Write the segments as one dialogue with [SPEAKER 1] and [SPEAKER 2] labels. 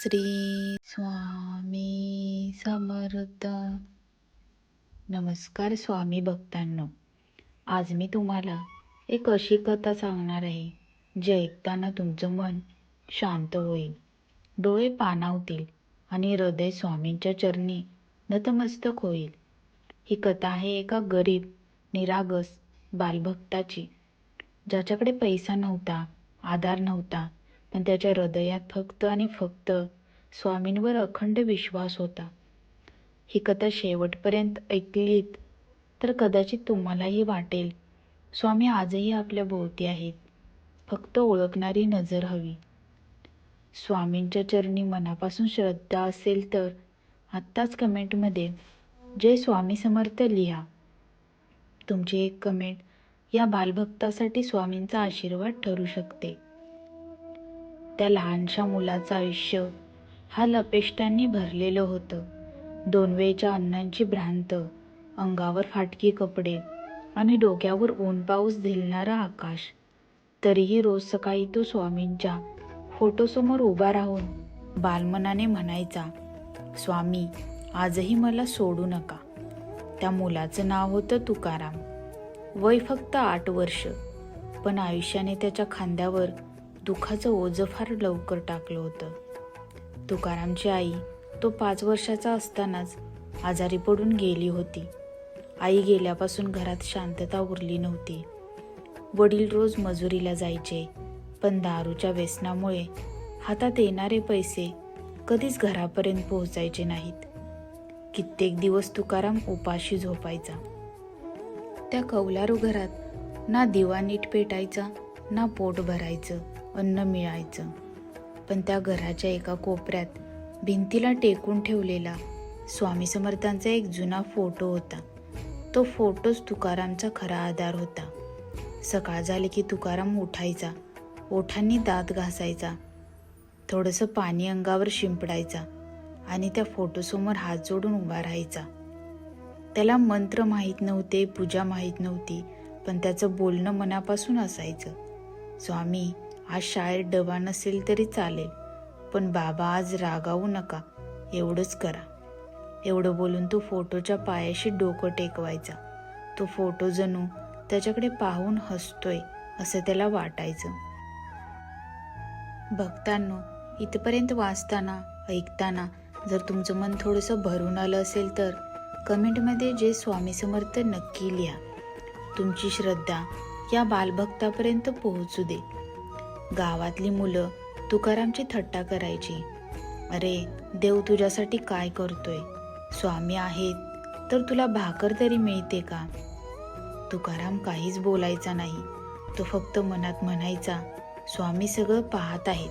[SPEAKER 1] श्री स्वामी समर्थ. नमस्कार स्वामी भक्तांनो. आज मी तुम्हाला एक अशी कथा सांगणार आहे जे ऐकताना तुमचं मन शांत होईल. डोळे पाणावतील आणि हृदय स्वामींच्या चरणी नतमस्तक होईल. ही कथा आहे एका गरीब निरागस बालभक्ताची ज्याच्याकडे पैसा नव्हता आधार नव्हता पण त्याच्या हृदयात फक्त आणि फक्त स्वामींवर अखंड विश्वास होता. ही कथा शेवटपर्यंत ऐकलीत तर कदाचित तुम्हालाही वाटेल. स्वामी आजही आपल्या भोवती आहेत. फक्त ओळखणारी नजर हवी. स्वामींच्या चरणी मनापासून श्रद्धा असेल तर आत्ताच कमेंटमध्ये जय स्वामी समर्थ लिहा. तुमची एक कमेंट या बालभक्तासाठी स्वामींचा आशीर्वाद ठरू शकते. त्या लहानशा मुलाचं आयुष्य. हा लपेष्टांनी भरलेलं होतं. दोन वेळच्या अन्नांची भ्रांत अंगावर फाटकी कपडे आणि डोक्यावर ऊन पाऊस झेलणारा आकाश. तरीही रोज सकाळी तो स्वामींच्या फोटोसमोर उभा राहून बालमनाने म्हणायचा स्वामी आजही मला सोडू नका. त्या मुलाचं नाव होतं तुकाराम. वय फक्त आठ वर्ष. पण आयुष्याने त्याच्या खांद्यावर दुःखाचं ओझं फार लवकर टाकलं होतं. तुकारामची आई तो पाच वर्षाचा असतानाच आजारी पडून गेली होती. आई गेल्यापासून घरात शांतता उरली नव्हती. वडील रोज मजुरीला जायचे पण दारूच्या व्यसनामुळे हातात येणारे पैसे कधीच घरापर्यंत पोहोचायचे नाहीत. कित्येक दिवस तुकाराम उपाशी झोपायचा. त्या कौलारू घरात ना दिवा नीट पेटायचा ना पोट भरायचं. अन्न मिळायचं. पण त्या घराच्या एका कोपऱ्यात भिंतीला टेकून ठेवलेला स्वामी समर्थांचा एक जुना फोटो होता. तो फोटोच तुकारामचा खरा आधार होता. सकाळ झाली की तुकाराम उठायचा. ओठांनी दात घासायचा. थोडंसं पाणी अंगावर शिंपडायचा आणि त्या फोटोसमोर हात जोडून उभा राहायचा. त्याला मंत्र माहीत नव्हते पूजा माहीत नव्हती पण त्याचं बोलणं मनापासून असायचं. स्वामी आज शाळेत डबा नसेल तरी चालेल पण बाबा आज रागावू नका एवढंच करा. एवढं बोलून तो फोटोच्या पायाशी डोकं टेकवायचा. तो फोटो जणू त्याच्याकडे पाहून हसतोय असं त्याला वाटायचं. भक्तांनो इथपर्यंत वाचताना ऐकताना जर तुमचं मन थोडंसं भरून आलं असेल तर कमेंटमध्ये जे स्वामी समर्थ नक्की लिहा. तुमची श्रद्धा या बालभक्तापर्यंत पोहोचू दे. गावातली मुलं तुकारामची थट्टा करायची. अरे देव तुझ्यासाठी काय करतोय? स्वामी आहेत तर तुला भाकर तरी मिळते का? तुकाराम काहीच बोलायचा नाही. तो फक्त मनात म्हणायचा स्वामी सगळं पाहत आहेत.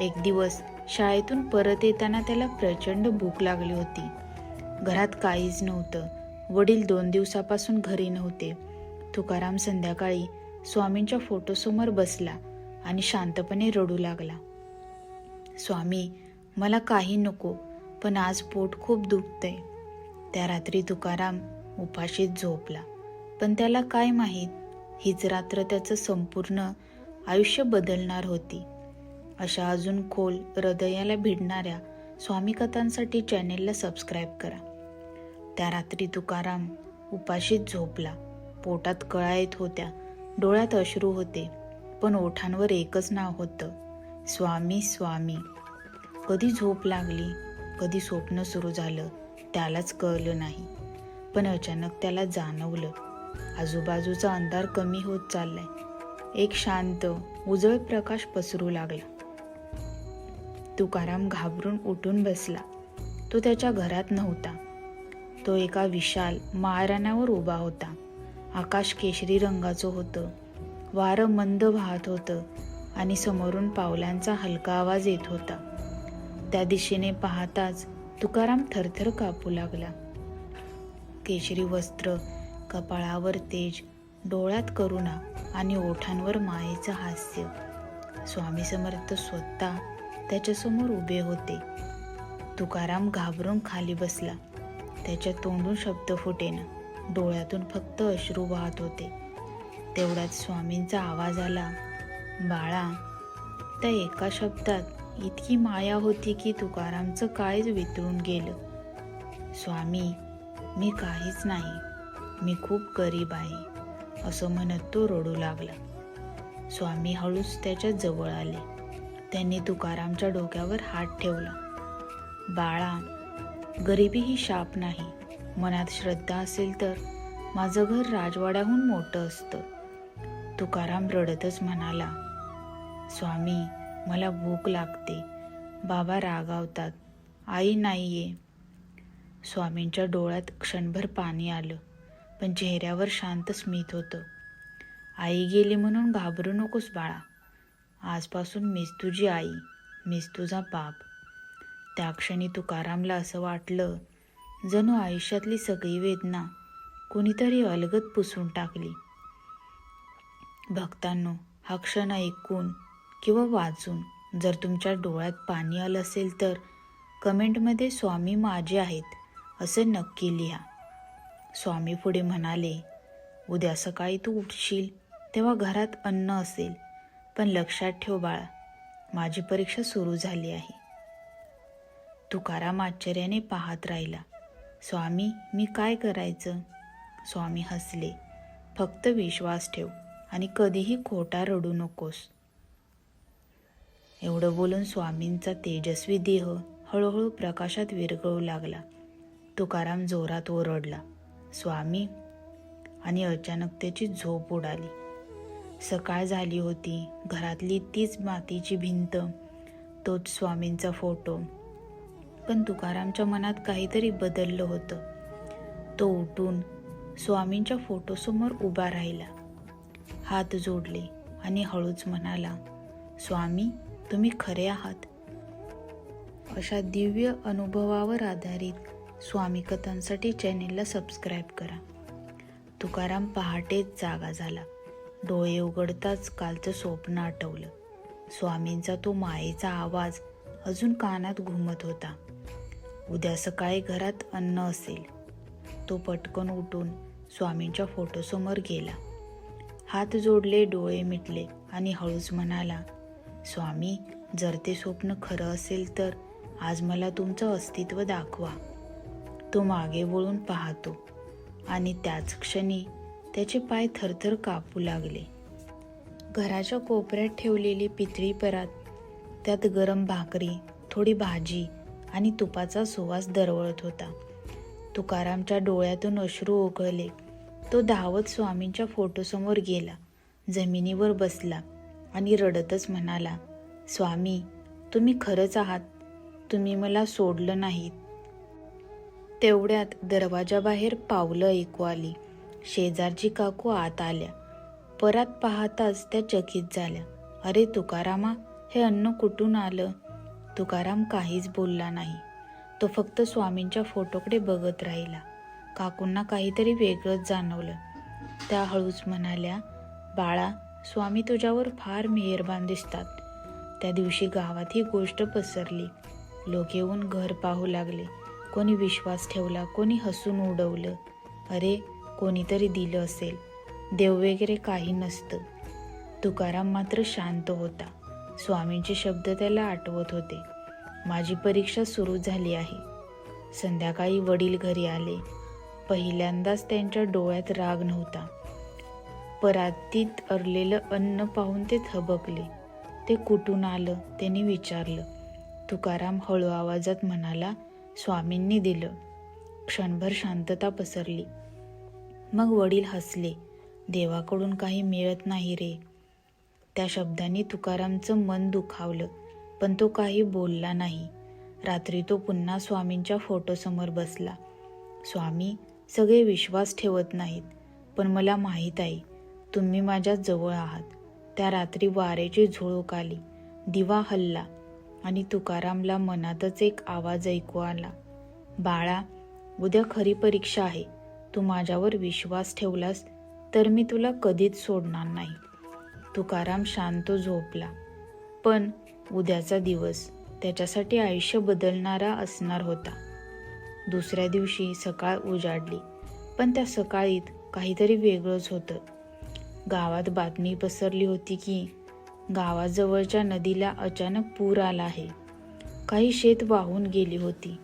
[SPEAKER 1] एक दिवस शाळेतून परत येताना त्याला प्रचंड भूक लागली होती. घरात काहीच नव्हतं. वडील दोन दिवसापासून घरी नव्हते. तुकाराम संध्याकाळी स्वामींच्या फोटोसमोर बसला. आणि शांतपणे रडू लागला. स्वामी मला काही नको पण आज पोट खूप दुखतंय. त्या रात्री तुकाराम उपाशीत झोपला. पण त्याला काय माहीत हीच रात्र त्याचं संपूर्ण आयुष्य बदलणार होती. अशा अजून खोल हृदयाला भिडणाऱ्या स्वामी कथांसाठी चॅनेलला सबस्क्राईब करा. त्या रात्री तुकाराम उपाशीत झोपला. पोटात कळा येत होत्या डोळ्यात अश्रू होते. पण ओठांवर एकच नाव होतं. स्वामी स्वामी. कधी झोप लागली कधी स्वप्न सुरू झालं त्यालाच कळलं नाही. पण अचानक त्याला जाणवलं. आजूबाजूचा अंधार कमी होत चाललाय. एक शांत उजळ प्रकाश पसरू लागला. तुकाराम घाबरून उठून बसला. तो त्याच्या घरात नव्हता. तो एका विशाल माळरानावर उभा होता. आकाश केशरी रंगाचं होतं. वारं मंद वाहत होतं आणि समोरून पावलांचा हलका आवाज येत होता. त्या दिशेने पाहताच तुकाराम थरथर कापू लागला. केशरी वस्त्र कपाळावर तेज डोळ्यात करुणा आणि ओठांवर मायेचं हास्य. स्वामी समर्थ स्वतः त्याच्यासमोर उभे होते. तुकाराम घाबरून खाली बसला. त्याच्या तोंडून शब्द फुटेना. डोळ्यातून फक्त अश्रू वाहत होते. तेवढ्यात स्वामींचा आवाज आला बाळा त्या एका शब्दात इतकी माया होती की तुकारामचं काळीच वितळून गेलं. स्वामी मी काहीच नाही मी खूप गरीब आहे असं म्हणत तो रडू लागला. स्वामी हळूच त्याच्याजवळ आले. त्यांनी तुकारामच्या डोक्यावर हात ठेवला. बाळा गरिबी ही शाप नाही. मनात श्रद्धा असेल तर माझं घर राजवाड्याहून मोठं असतं. तुकाराम रडतच म्हणाला स्वामी मला भूक लागते. बाबा रागावतात. आई नाहीये. स्वामींच्या डोळ्यात क्षणभर पाणी आलं पण चेहऱ्यावर शांत स्मित होतं. आई गेली म्हणून घाबरू नकोस बाळा. आजपासून मीच तुझी आई मीच तुझा बाप. त्या क्षणी तुकारामला असं वाटलं जणू आयुष्यातली सगळी वेदना कोणीतरी अलगत पुसून टाकली. भक्तांनो हा क्षण ऐकून किंवा वाचून जर तुमच्या डोळ्यात पाणी आलं असेल तर कमेंटमध्ये स्वामी माझे आहेत असे नक्की लिहा. स्वामी पुढे म्हणाले उद्या सकाळी तू उठशील तेव्हा घरात अन्न असेल. पण लक्षात ठेव बाळा माझी परीक्षा सुरू झाली आहे. तुकाराम आश्चर्याने पाहत राहिला स्वामी मी काय करायचं? स्वामी हसले फक्त विश्वास ठेव. आणि कधीही खोटा रडू नकोस. एवढं बोलून स्वामींचा तेजस्वी देह हळूहळू प्रकाशात विरघळू लागला. तुकाराम जोरात ओरडला. स्वामी आणि अचानक त्याची झोप उडाली. सकाळ झाली होती. घरातली तीच मातीची भिंत तोच स्वामींचा फोटो. पण तुकारामच्या मनात काहीतरी बदललं होतं. तो उठून स्वामींच्या फोटोसमोर उभा राहिला. हात जोडले आणि हळूच म्हणाला स्वामी तुम्ही खरे आहात. अशा दिव्य अनुभवावर आधारित स्वामी कथांसाठी चॅनेलला सबस्क्राईब करा. तुकाराम पहाटेच जागा झाला. डोळे उघडताच कालचं स्वप्न आठवलं. स्वामींचा तो मायेचा आवाज अजून कानात घुमत होता. उद्या सकाळी घरात अन्न असेल. तो पटकन उठून स्वामींच्या फोटोसमोर गेला. हात जोडले डोळे मिटले आणि हळूच म्हणाला स्वामी जर ते स्वप्न खरं असेल तर आज मला तुमचं अस्तित्व दाखवा. तो मागे वळून पाहतो आणि त्याच क्षणी त्याचे पाय थरथर कापू लागले. घराच्या कोपऱ्यात ठेवलेली पितळी परात त्यात गरम भाकरी थोडी भाजी आणि तुपाचा सुवास दरवळत होता. तुकारामच्या डोळ्यातून अश्रू ओघळले. तो धावत स्वामींच्या फोटोसमोर गेला. जमिनीवर बसला आणि रडतच म्हणाला स्वामी तुम्ही खरंच आहात. तुम्ही मला सोडलं नाहीत. तेवढ्यात दरवाजाबाहेर पावलं ऐकू आली. शेजारची काकू आत आल्या. परात पाहताच त्या चकित झाल्या. अरे तुकारामा हे अन्न कुठून आलं? तुकाराम काहीच बोलला नाही. तो फक्त स्वामींच्या फोटोकडे बघत राहिला. काकूंना काहीतरी वेगळंच जाणवलं. त्या हळूच म्हणाल्या बाळा स्वामी तुझ्यावर फार मेहरबान दिसतात. त्या दिवशी गावात ही गोष्ट पसरली. लोक येऊन घर पाहू लागले. कोणी विश्वास ठेवला कोणी हसून उडवलं. अरे कोणीतरी दिलं असेल. देव वगैरे काही नसतं. तुकाराम मात्र शांत होता. स्वामींचे शब्द त्याला आठवत होते. माझी परीक्षा सुरू झाली आहे. संध्याकाळी वडील घरी आले. पहिल्यांदाच त्यांच्या डोळ्यात राग नव्हता. परातीत अरलेलं अन्न पाहून ते थबकले. ते कुठून आलं त्यांनी विचारलं. तुकाराम हळू आवाजात म्हणाला स्वामींनी दिलं. क्षणभर शांतता पसरली. मग वडील हसले. देवाकडून काही मिळत नाही रे. त्या शब्दांनी तुकारामचं मन दुखावलं पण तो काही बोलला नाही. रात्री तो पुन्हा स्वामींच्या फोटोसमोर बसला. स्वामी सगळे विश्वास ठेवत नाहीत. पण मला माहीत आहे तुम्ही माझ्या जवळ आहात. त्या रात्री वारेची झुळूक आली. दिवा हल्ला आणि तुकारामला मनातच एक आवाज ऐकू आला. बाळा उद्या खरी परीक्षा आहे. तू माझ्यावर विश्वास ठेवलास तर मी तुला कधीच सोडणार नाही. तुकाराम शांत झोपला. पण उद्याचा दिवस त्याच्यासाठी आयुष्य बदलणारा असणार होता. दुसऱ्या दिवशी सकाळ उजाडली पण त्या सकाळीत काहीतरी वेगळंच होतं. गावात बातमी पसरली होती की गावाजवळच्या नदीला अचानक पूर आला आहे. काही शेत वाहून गेली होती.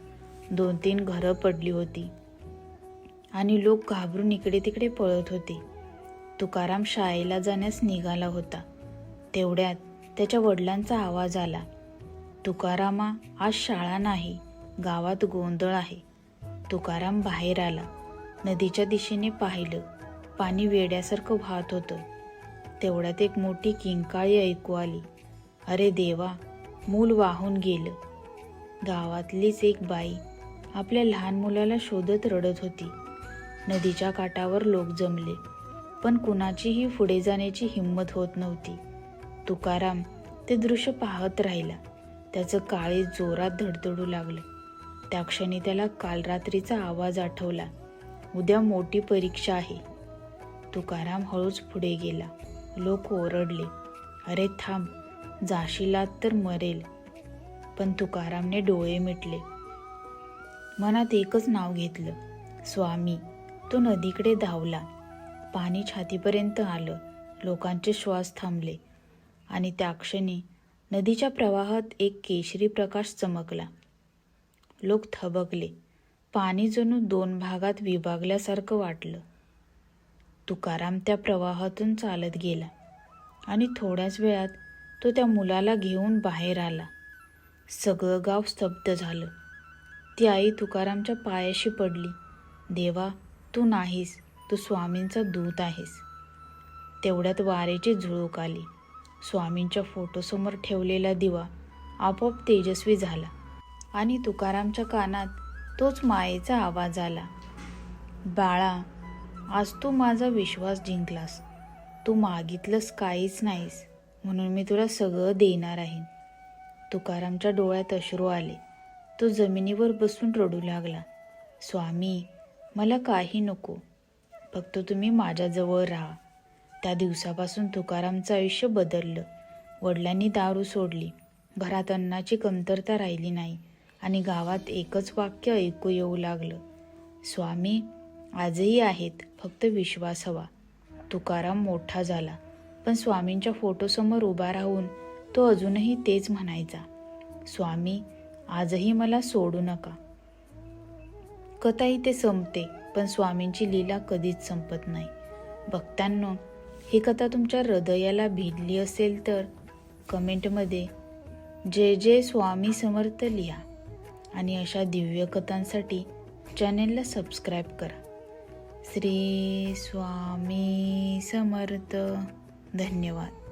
[SPEAKER 1] दोन तीन घरं पडली होती. आणि लोक घाबरून इकडे तिकडे पळत होते. तुकाराम शाळेला जाण्यास निघाला होता. तेवढ्यात त्याच्या वडिलांचा आवाज आला. तुकारामा आज शाळा नाही. गावात गोंधळ आहे. तुकाराम बाहेर आला. नदीच्या दिशेने पाहिलं. पाणी वेड्यासारखं वाहत होतं. तेवढ्यात एक मोठी किंकाळी ऐकू आली. अरे देवा मूल वाहून गेलं. गावातलीच एक बाई आपल्या लहान मुलाला शोधत रडत होती. नदीच्या काठावर लोक जमले. पण कुणाचीही पुढे जाण्याची हिंमत होत नव्हती. तुकाराम ते दृश्य पाहत राहिला. त्याचं काळे जोरात धडधडू लागलं. त्या क्षणी त्याला काल रात्रीचा आवाज आठवला. उद्या मोठी परीक्षा आहे. तुकाराम हळूच पुढे गेला. लोक ओरडले. अरे थांब जाशीलात तर मरेल. पण तुकारामने डोळे मिटले. मनात एकच नाव घेतलं. स्वामी. तो नदीकडे धावला. पाणी छातीपर्यंत आलं. लोकांचे श्वास थांबले. आणि त्या क्षणी नदीच्या प्रवाहात एक केशरी प्रकाश चमकला. लोक थबकले. पाणी जणू दोन भागात विभागल्यासारखं वाटलं. तुकाराम त्या प्रवाहातून चालत गेला आणि थोड्याच वेळात तो त्या मुलाला घेऊन बाहेर आला. सगळं गाव स्तब्ध झालं. ती आई तुकारामच्या पायाशी पडली. देवा तू नाहीस. तू स्वामींचा दूत आहेस. तेवढ्यात वारेची झुळूक आली. स्वामींच्या फोटोसमोर ठेवलेला दिवा आपोआप तेजस्वी झाला. आणि तुकारामच्या कानात तोच मायेचा आवाज आला. बाळा आज तू माझा विश्वास जिंकलास. तू मागितलंस काहीच नाहीस म्हणून मी तुला सगळं देणार आहे. तुकारामच्या डोळ्यात अश्रू आले. तो जमिनीवर बसून रडू लागला. स्वामी मला काही नको. फक्त तुम्ही माझ्याजवळ राहा. त्या दिवसापासून तुकारामचं आयुष्य बदललं. वडिलांनी दारू सोडली. घरात अन्नाची कमतरता राहिली नाही. आणि गावात एकच वाक्य ऐकू येऊ लागलं. स्वामी आजही आहेत फक्त विश्वास हवा. तुकाराम मोठा झाला. पण स्वामींच्या फोटोसमोर उभा राहून तो अजूनही तेच म्हणायचा. स्वामी आजही मला सोडू नका. कथा इथे संपते पण स्वामींची लीला कधीच संपत नाही. भक्तांनो ही कथा तुमच्या हृदयाला भिडली असेल तर कमेंटमध्ये जय जय स्वामी समर्थ लिहा. आणि अशा दिव्य कथांसाठी चॅनेलला सबस्क्राईब करा. श्री स्वामी समर्थ. धन्यवाद.